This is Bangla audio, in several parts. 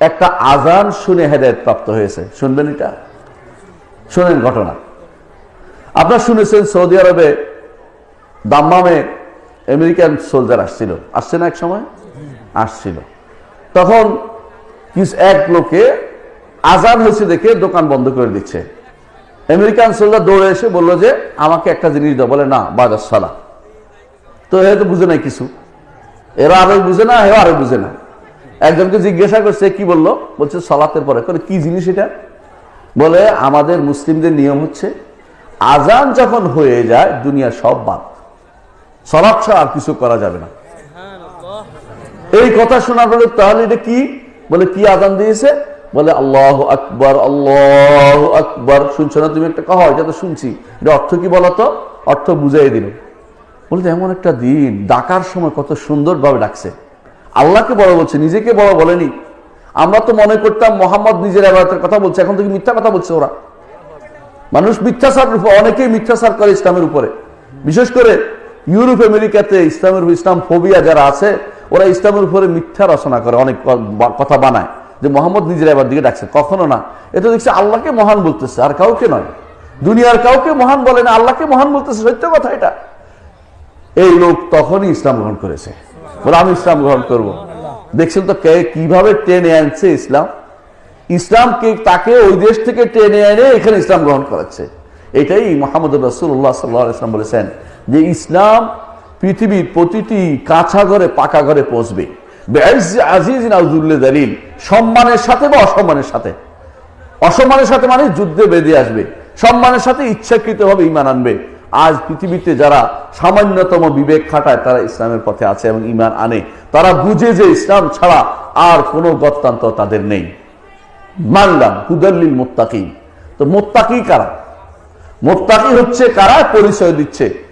একটা আজান শুনে হেদায়ত প্রাপ্ত হয়েছে। শুনবেন এটা? শোনেন ঘটনা। আপনার শুনেছেন সৌদি আরবে দাম্মামে আমেরিকান সোলজার আসছিল। আসছে না এক সময় আসছিল। তখন কিছু এক লোকে আজান হয়েছে দেখে দোকান বন্ধ করে দিচ্ছে। আমেরিকান সোলজার দৌড়ে এসে বলল যে, আমাকে একটা জিনিস দাও। বলে, না বাজার সালা তো এ তো বুঝে নাই কিছু। এরা আরও বুঝে না এও আরও বুঝে না। একজনকে জিজ্ঞাসা করছে কি বলল? বলছে সলাতের পরে। করে কি জিনিস এটা? বলে আমাদের মুসলিমদের নিয়ম হচ্ছে আজান যখন হয়ে যায় দুনিয়া সব বাদ। সলাপ ছাড়া আর কিছু করা যাবে না। এই কথা শোনার পরে তাহলে এটা কি? বলে কি আজান দিয়েছে? বলে আল্লাহ আকবর আল্লাহ আকবর। শুনছো না তুমি একটা কহ এটা তো শুনছি। এটা অর্থ কি বলতো? অর্থ বুঝাই দিল। বলতে এমন একটা দিন ডাকার সময় কত সুন্দরভাবে ডাকছে। আল্লাহকে বড় বলছে, নিজেকে বড় বলেনি। আমরা তো মনে করতাম মোহাম্মদ নিজের আবাদতের কথা বলছে, এখন থেকে মিথ্যা কথা বলছে ওরা? মানুষ মিথ্যাচার অনেকেই মিথ্যাচার করে ইসলামের উপরে। বিশেষ করে ইউরোপ, আমেরিকাতে ইসলামের ইসলাম ফোবিয়া যারা আছে, ওরা ইসলামের উপরে মিথ্যা রচনা করে, অনেক কথা বানায় যে মোহাম্মদ নিজের এবার দিকে ডাকছে। কখনো না। এটা দেখছে আল্লাহকে মহান বলতেছে, আর কাউকে নয়। দুনিয়ার কাউকে মহান বলে না, আল্লাহকে মহান বলতেছে, সত্য কথা এটা। এই লোক তখনই ইসলাম গ্রহণ করেছে। বলে, আমি ইসলাম গ্রহণ করব। দেখছেন তো কে, কীভাবে টেনে আনছে ইসলাম? ইসলামকে তাকে ওই দেশ থেকে টেনে এনে এখানে ইসলাম গ্রহণ করাচ্ছে। এটাই মোহাম্মদ রসুল্লাহ সাল্লাহ ইসলাম বলেছেন যে, ইসলাম পৃথিবীর প্রতিটি কাঁচা ঘরে, পাকা ঘরে পৌঁছবে। আজিজ নাউজুল্লে দালিল, সম্মানের সাথে বা অসম্মানের সাথে। অসম্মানের সাথে মানে যুদ্ধে বেঁধে আসবে। সম্মানের সাথে ইচ্ছাকৃতভাবে ইমান আনবে। আজ পৃথিবীতে যারা সামান্যতম বিবেক খাটায়, তারা ইসলামের পথে আছে এবং ইমান আনে। তারা বুঝে যে ইসলাম ছাড়া আর কোনো গত্তান্ত তাদের নেই। মানলাম, হুদাল্লিল মোত্তাকি তো মোত্তাকি কারা? মোত্তাকি হচ্ছে কারা? পরিচয় দিচ্ছে।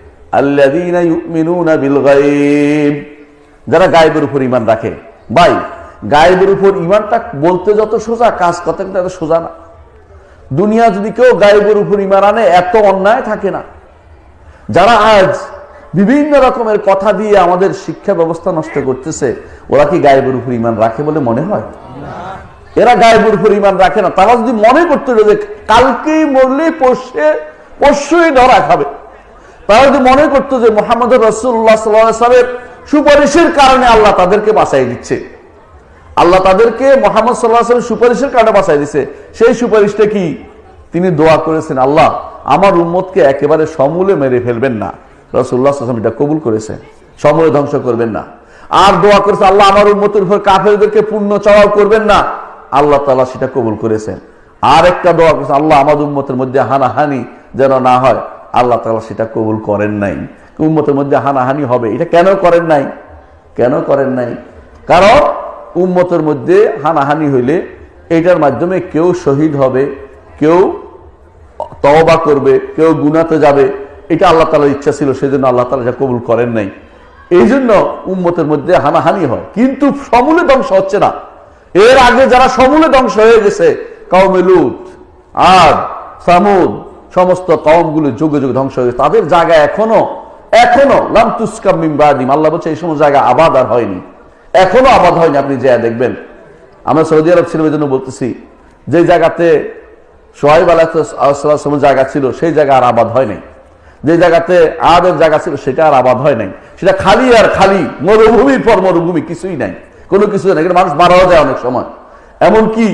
যারা গায়েবের উপর ইমান রাখে। ভাই, গায়েবের উপর ইমানটা বলতে যত সোজা, কাজ করতে কিন্তু সোজা না। দুনিয়া যদি কেউ গায়েবের উপর ইমান আনে, এত অন্যায় থাকে না। যারা আজ বিভিন্ন রকমের কথা দিয়ে আমাদের শিক্ষা ব্যবস্থা নষ্ট করতেছে, ওরা কি গায়েবের উপর ইমান রাখে বলে মনে হয়? এরা গায়েবের উপর ইমান রাখে না। তারা যদি মনে করতে যে কালকেই মরলে পরশে, পরশুই ধরা খাবে। তারা যদি মনে করতো যে মোহাম্মদ রসুল্লাহ সাল্লামের সুপারিশের কারণে আল্লাহ তাদেরকে বাঁচাই দিচ্ছে। আল্লাহ তাদেরকে মোহাম্মদ সাল্লাহ সুপারিশের কারণে বাঁচাই দিচ্ছে সেই সুপারিশটা কি? তিনি দোয়া করেছেন, আল্লাহ আমার উম্মতকে একেবারে সমূলে মেরে ফেলবেন না। রসুল্লাহ সাল্লাম এটা কবুল করেছেন সমূলে ধ্বংস করবেন না। আর দোয়া করেছে, আল্লাহ আমার উম্মতের উপর কাফেরদেরকে পূর্ণ চড়াও করবেন না। আল্লাহ তালা সেটা কবুল করেছেন আর একটা দোয়া করেছে, আল্লাহ আমার উন্মতের মধ্যে হানাহানি যেন না হয়। আল্লাহ তালা সেটা কবুল করেন নাই। উম্মতের মধ্যে হানাহানি হবে। এটা কেন করেন নাই? কেন করেন নাই? কারণ উম্মতের মধ্যে হানাহানি হইলে এটার মাধ্যমে কেউ শহীদ হবে, কেউ তওবা করবে, কেউ গুনাতে যাবে, এটা আল্লাহ তালার ইচ্ছা ছিল, সেজন্য আল্লাহ তালা যা কবুল করেন নাই। এই জন্য উম্মতের মধ্যে হানাহানি হয়। কিন্তু সমূলে ধ্বংস হচ্ছে না। এর আগে যারা সমূলে ধ্বংস হয়ে গেছে, কওমে লুত আর সামুদ, সমস্ত কওমগুলো যুগে যুগে ধ্বংস হয়ে গেছে। তাদের জায়গা এখনও এখনও লাম তুস্কাম মিম্বাদিম আল্লাহ বলছে, এই সমস্ত জায়গা আবাদ আর হয়নি। এখনও আবাদ হয়নি, আপনি যা দেখবেন। আমরা সৌদি আরব এই জন্য বলতেছি, যে জায়গাতে সোহাইব আলাহিসাম জায়গা ছিল, সেই জায়গা আর আবাদ হয় নাই। যে জায়গাতে আদের জায়গা ছিল, সেটা আর আবাদ হয় নাই। সেটা খালি আর খালি মরুভূমির পর মরুভূমি, কিছুই নাই। কোনো কিছু নাই মানুষ মারাও যায় অনেক সময়। এমনকি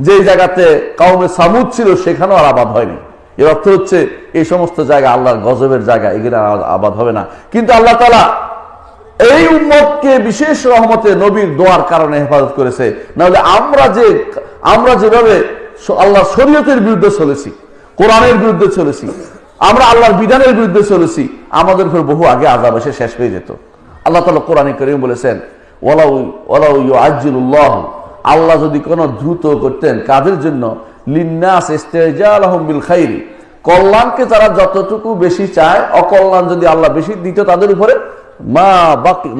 যে জায়গাতে কাউমে সামুদ ছিল, সেখানেও আর আবাদ হয়নি এর অর্থ হচ্ছে, এই সমস্ত জায়গা আল্লাহর গজবের জায়গা, এগুলো আবাদ হবে না। কিন্তু আল্লাহ তালা এই উম্মতকে বিশেষ রহমতে নবীর দোয়ার কারণে হেফাজত করেছে। নাহলে আমরা যে আমরা যেভাবে আল্লাহর শরীয়তের বিরুদ্ধে চলেছি, কোরআনের বিরুদ্ধে চলেছি, আমরা আল্লাহর বিধানের বিরুদ্ধে চলেছি, আমাদের উপর বহু আগে আজাব এসে শেষ হয়ে যেত। আল্লাহ তালা কোরআনে করিম বলেছেন আজিল্লাহ আল্লাহ যদি কোনো দ্রুত করতেন কাদের জন্য বিল খাইরি কল্যাণকে তারা যতটুকু বেশি চায়, অকল্যাণ যদি আল্লাহ বেশি দিত তাদের উপরে, মা বাকি,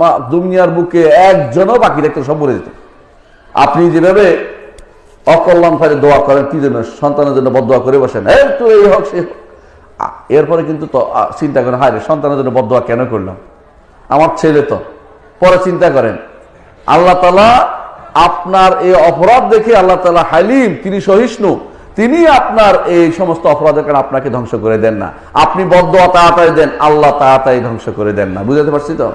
মা দুনিয়ার বুকে একজনও বাকি রাখতে সব মরে যেত। আপনি যেভাবে অকল্যাণ ফাইলে দোয়া করেন কি জন্য সন্তানের জন্য বদোয়া করে বসেন। এই তো এই হোক সে এরপরে কিন্তু চিন্তা করেন হায় রে, সন্তানের জন্য বদোয়া কেন করলাম? আমার ছেলে তো পরে চিন্তা করেন। আল্লাহ তালা আপনার এই অপরাধ দেখে আল্লাহ তালা হালিম তিনি সহিষ্ণু তিনি আপনার এই সমস্ত অপরাধের কারণে আপনাকে ধ্বংস করে দেন না। আপনি বদ্ধ তাড়াতাড়ি দেন আল্লাহ তাড়াতাড়ি ধ্বংস করে দেন না। বুঝাতে পারছি তো?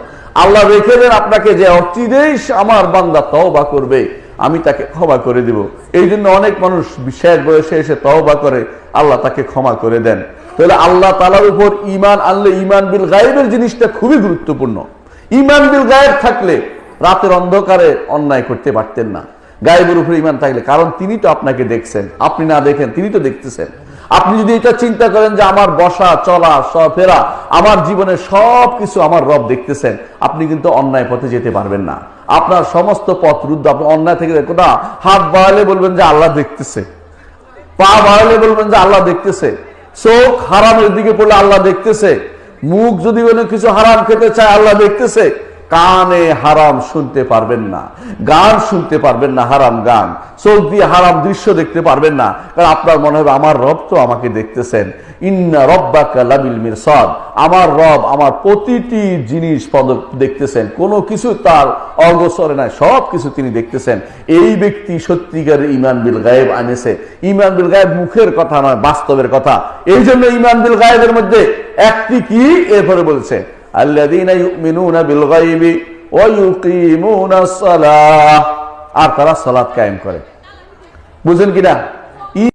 আল্লাহ রেখে দেন আপনাকে যে অচিরেই আমার বান্দা তওবা করবে। আমি তাকে ক্ষমা করে দিব। এই জন্য অনেক মানুষ শেষ বয়সে এসে তওবা করে, আল্লাহ তাকে ক্ষমা করে দেন। তাহলে আল্লাহ তালার উপর ইমান আনলে ইমান বিল গায়েবের জিনিসটা খুবই গুরুত্বপূর্ণ। ইমান বিল গায়েব থাকলে রাতের অন্ধকারে অন্যায় করতে পারতেন না। গায়েবের উপরে ইমান থাকলে, কারণ তিনি তো আপনাকে দেখছেন। আপনি না দেখেন, তিনি তো দেখতেছেন। আপনি যদি এটা চিন্তা করেন যে আমার বসা, চলা ফেরা আমার জীবনে সব কিছু আমার রব দেখতেছেন, আপনি কিন্তু অন্যায় পথে যেতে পারবেন না। আপনার সমস্ত পথ রুদ্ধ। আপনি অন্যায় থেকে দেখো না, হাত বাড়ালে বলবেন যে আল্লাহ দেখতেছে। পা বাড়ালে বলবেন যে আল্লাহ দেখতেছে। চোখ হারামের দিকে পড়লে আল্লাহ দেখতেছে। মুখ যদি কোনো কিছু হারাম খেতে চায়, আল্লাহ দেখতেছে। কানে হারাম শুনতে পারবেন না। গান শুনতে পারবেন না, হারাম গান। চোখ দিয়ে হারাম দৃশ্য দেখতে পারবেন না। কারণ আপনার মনে হবে, আমার রব তো আমাকে দেখতেছেন। ইন্না রব্বাকা লাবিল মিরসাদ। আমার রব আমার প্রতিটি জিনিস পদ দেখতেছেন। কোনো কিছু তার অগসরে নাই, সব কিছু তিনি দেখতেছেন। এই ব্যক্তি সত্যিকারের ইমান বিল গায়েব আনেছে। ইমান বিল গায়েব মুখের কথা নয়, বাস্তবের কথা। এই জন্য ইমান বিল গায়েবের মধ্যে একটি কি? এরপরে বলছে আল্লাযীনা ইউমিনুনা বিল গায়বি ওয়া ইউকিমুনাস সালাহ। আর তারা সালাত কায়েম করে। বুঝেন কিনা